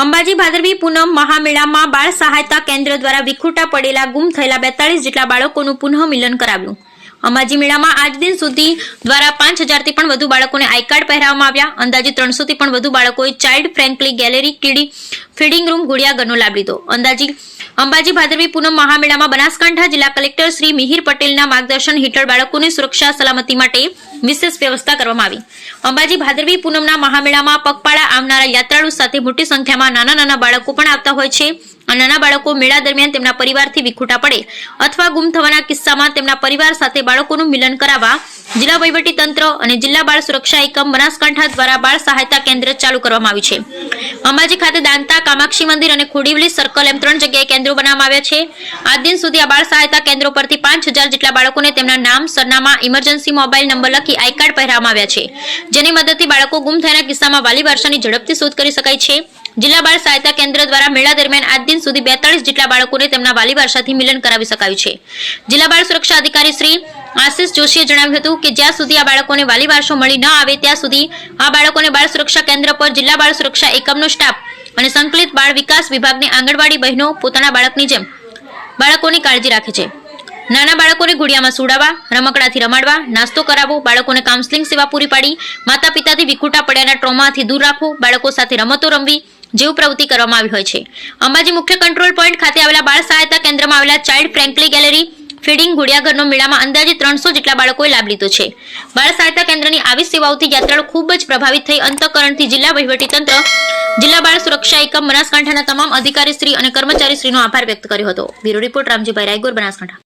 અંબાજી ભાદરવી પૂનમ મહામેળામાં બાળ સહાયતા કેન્દ્ર દ્વારા વિખૂટા પડેલા ગુમ થયેલા બેતાળીસ જેટલા બાળકોનું પુનઃ મિલન કરાવ્યું. અંબાજી મેળામાં આજ દિન સુધી દ્વારા પાંચ હજારથી પણ વધુ બાળકોને આઈ કાર્ડ પહેરાવવામાં આવ્યા. અંદાજે ત્રણસોથી પણ વધુ બાળકોએ ચાઇલ્ડ ફ્રેન્કલી ગેલેરી, કીડી, ફીડિંગ રૂમ ગુડિયાઘરનો લાભ લીધો. અંદાજી અંબાજી ભાદરવી પૂનમ મહામેળામાં બનાસકાંઠા જિલ્લા કલેક્ટર શ્રી મિહિર પટેલના માર્ગદર્શન હેઠળ બાળકોની સુરક્ષા સલામતી માટે વિશેષ વ્યવસ્થા કરવામાં આવી. અંબાજી ભાદરવી પૂનમના મહામેળામાં પગપાળા આવનારા યાત્રાળુ સાથે મોટી સંખ્યામાં નાના નાના બાળકો પણ આવતા હોય છે આ નાના બાળકો મેળા દરમિયાન તેમના પરિવારથી વિખૂટા પડે અથવા ગુમ થવાના કિસ્સામાં તેમના પરિવાર સાથે બાળકોનું મિલન કરાવવા જિલ્લા વહીવટી તંત્ર અને જિલ્લા બાળ સુરક્ષા એકમ બનાસકાંઠા દ્વારા બાળ સહાયતા કેન્દ્ર ચાલુ કરવામાં આવ્યું છે. અંબાજી ખાતે દાંતા, કામાક્ષી મંદિર અને ખોડીવલી સર્કલ એમ ત્રણ જગ્યાએ કેન્દ્રો બનાવવામાં આવ્યા છે. આજ દિન સુધી આ બાળ સહાયતા કેન્દ્રો પરથી પાંચ જેટલા બાળકોને તેમના નામ, સરનામા ઇમરજન્સી મોબાઈલ નંબર લખી આઈ કાર્ડ પહેરાવવામાં આવ્યા છે. જેની મદદથી બાળકો ગુમ થયાના કિસ્સામાં વાલી વારસાની ઝડપથી શોધ કરી શકાય છે. જિલ્લા બાળ સહાયતા કેન્દ્ર દ્વારા મેળા દરમિયાન આજ દિન સુધી બેતાળીસ જેટલા બાળકોને તેમના વાલી વારસાથી મિલન કરાવી શકાયું છે. જિલ્લા બાળ સુરક્ષા અધિકારી શ્રી આશિષ જોશીએ જણાવ્યું હતું કે જ્યાં સુધી આ બાળકોને વાલી વારસો મળી ન આવે, ત્યાં સુધી આ બાળકોને બાળ સુરક્ષા કેન્દ્ર પર જિલ્લા બાળ સુરક્ષા એકમનો સ્ટાફ અને સંકલિત બાળ વિકાસ વિભાગની આંગણવાડી બહેનો પોતાના બાળકની જેમ બાળકોની કાળજી રાખે છે. નાના બાળકોને ઘોડિયામાં સુડાવવા, રમકડાથી રમાડવા, નાસ્તો કરાવવો, બાળકોને કાઉન્સેલિંગ સેવા પૂરી પાડી માતા પિતાથી વિખૂટા પડ્યાના ટ્રોમાથી દૂર રાખવું, બાળકો સાથે રમતો રમવી જેવું પ્રવૃત્તિ કરવામાં આવી હોય છે. અંબાજી મુખ્ય કંટ્રોલ પોઈન્ટ ખાતે આવેલા બાળ સહાયતા કેન્દ્રમાં આવેલા ચાઇલ્ડ ફ્રેન્કલી ગેલેરી ફીડિંગ ઘોડિયાઘરનો મેળામાં અંદાજે ત્રણસો જેટલા બાળકોએ લાભ લીધો છે. બાળ સહાયતા કેન્દ્રની આવી સેવાઓથી યાત્રાળુ ખૂબ જ પ્રભાવિત થઈ અંતકરણથી જિલ્લા વહીવટીતંત્ર જિલ્લા બાળ સુરક્ષા એકમ બનાસકાંઠાના તમામ અધિકારીશ્રી અને કર્મચારીશ્રીનો આભાર વ્યક્ત કર્યો હતો. Bureau report Ramjibhai Raygor Banaskantha.